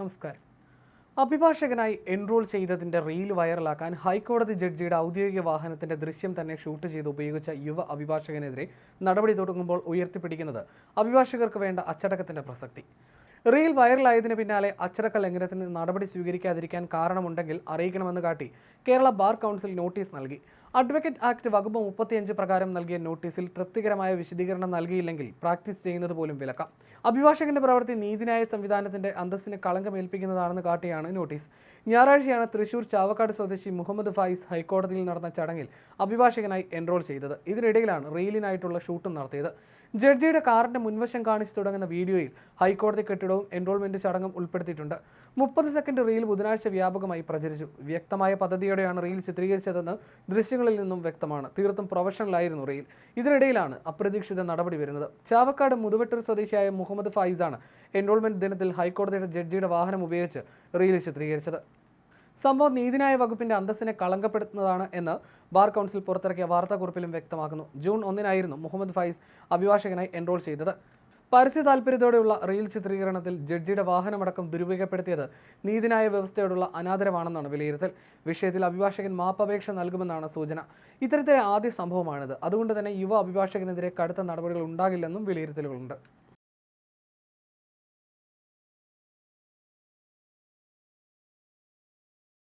നമസ്കാരം. അഭിഭാഷകനായി എൻറോൾ ചെയ്തതിന്റെ റീൽ വൈറലാക്കാൻ ഹൈക്കോടതി ജഡ്ജിയുടെ ഔദ്യോഗിക വാഹനത്തിന്റെ ദൃശ്യം തന്നെ ഷൂട്ട് ചെയ്ത് ഉപയോഗിച്ച യുവ അഭിഭാഷകനെതിരെ നടപടി തുടങ്ങുമ്പോൾ ഉയർത്തിപ്പിടിക്കുന്നത് അഭിഭാഷകർക്ക് വേണ്ട അച്ചടക്കത്തിന്റെ പ്രസക്തി. റീൽ വൈറലായതിനു പിന്നാലെ അച്ചടക്ക ലംഘനത്തിന് നടപടി സ്വീകരിക്കാതിരിക്കാൻ കാരണമുണ്ടെങ്കിൽ അറിയിക്കണമെന്ന് കാട്ടി കേരള ബാർ കൗൺസിൽ നോട്ടീസ് നൽകി. അഡ്വക്കേറ്റ് ആക്ട് വകുപ്പ് മുപ്പത്തിയഞ്ച് പ്രകാരം നൽകിയ നോട്ടീസിൽ തൃപ്തികരമായ വിശദീകരണം നൽകിയില്ലെങ്കിൽ പ്രാക്ടീസ് ചെയ്യുന്നത് പോലും വിലക്കാം. അഭിഭാഷകന്റെ പ്രവൃത്തി നീതിന്യായ സംവിധാനത്തിന്റെ അന്തസ്സിന് കളങ്കമേൽപ്പിക്കുന്നതാണെന്ന് കാട്ടിയാണ് നോട്ടീസ്. ഞായറാഴ്ചയാണ് തൃശൂർ ചാവക്കാട് സ്വദേശി മുഹമ്മദ് ഫായിസ് ഹൈക്കോടതിയിൽ നടന്ന ചടങ്ങിൽ അഭിഭാഷകനായി എൻറോൾ ചെയ്തത്. ഇതിനിടയിലാണ് റെയിലിനായിട്ടുള്ള ഷൂട്ടും നടത്തിയത്. ജഡ്ജിയുടെ കാറിന്റെ മുൻവശം കാണിച്ചു തുടങ്ങുന്ന വീഡിയോയിൽ ഹൈക്കോടതി കെട്ടിടവും എൻറോൾമെന്റ് ചടങ്ങും ഉൾപ്പെടുത്തിയിട്ടുണ്ട്. മുപ്പത് സെക്കൻഡ് റീൽ ബുധനാഴ്ച വ്യാപകമായി പ്രചരിച്ചു. വ്യക്തമായ പദ്ധതിയോടെയാണ് റീൽ ചിത്രീകരിച്ചതെന്ന് ദൃശ്യങ്ങളിൽ നിന്നും വ്യക്തമാണ്. തീർത്തും പ്രൊഫഷണലായിരുന്നു റെയിൽ. ഇതിനിടയിലാണ് അപ്രതീക്ഷിത നടപടി വരുന്നത്. ചാവക്കാട് മുതുവെട്ടൂർ സ്വദേശിയായ മുഹമ്മദ് ഫൈസാണ് എൻറോൾമെന്റ് ദിനത്തിൽ ഹൈക്കോടതിയുടെ ജഡ്ജിയുടെ വാഹനം ഉപയോഗിച്ച് റീൽ ചിത്രീകരിച്ചത്. സംഭവം നീതിന്യായ വകുപ്പിന്റെ അന്തസ്സിനെ കളങ്കപ്പെടുത്തുന്നതാണ് എന്ന് ബാർ കൗൺസിൽ പുറത്തിറക്കിയ വാർത്താക്കുറിപ്പിലും വ്യക്തമാക്കുന്നു. ജൂൺ ഒന്നിനായിരുന്നു മുഹമ്മദ് ഫൈസ് അഭിഭാഷകനായി എൻറോൾ ചെയ്തത്. പരസ്യ താല്പര്യത്തോടെയുള്ള റീൽ ചിത്രീകരണത്തിൽ ജഡ്ജിയുടെ വാഹനമടക്കം ദുരുപയോഗപ്പെടുത്തിയത് നീതിന്യായ വ്യവസ്ഥയോടുള്ള അനാദരവാണെന്നാണ് വിലയിരുത്തൽ. വിഷയത്തിൽ അഭിഭാഷകൻ മാപ്പപേക്ഷ നൽകുമെന്നാണ് സൂചന. ഇത്തരത്തിലെ ആദ്യ സംഭവമാണിത്. അതുകൊണ്ട് തന്നെ യുവ അഭിഭാഷകനെതിരെ കടുത്ത നടപടികൾ ഉണ്ടാകില്ലെന്നും വിലയിരുത്തലുകളുണ്ട്.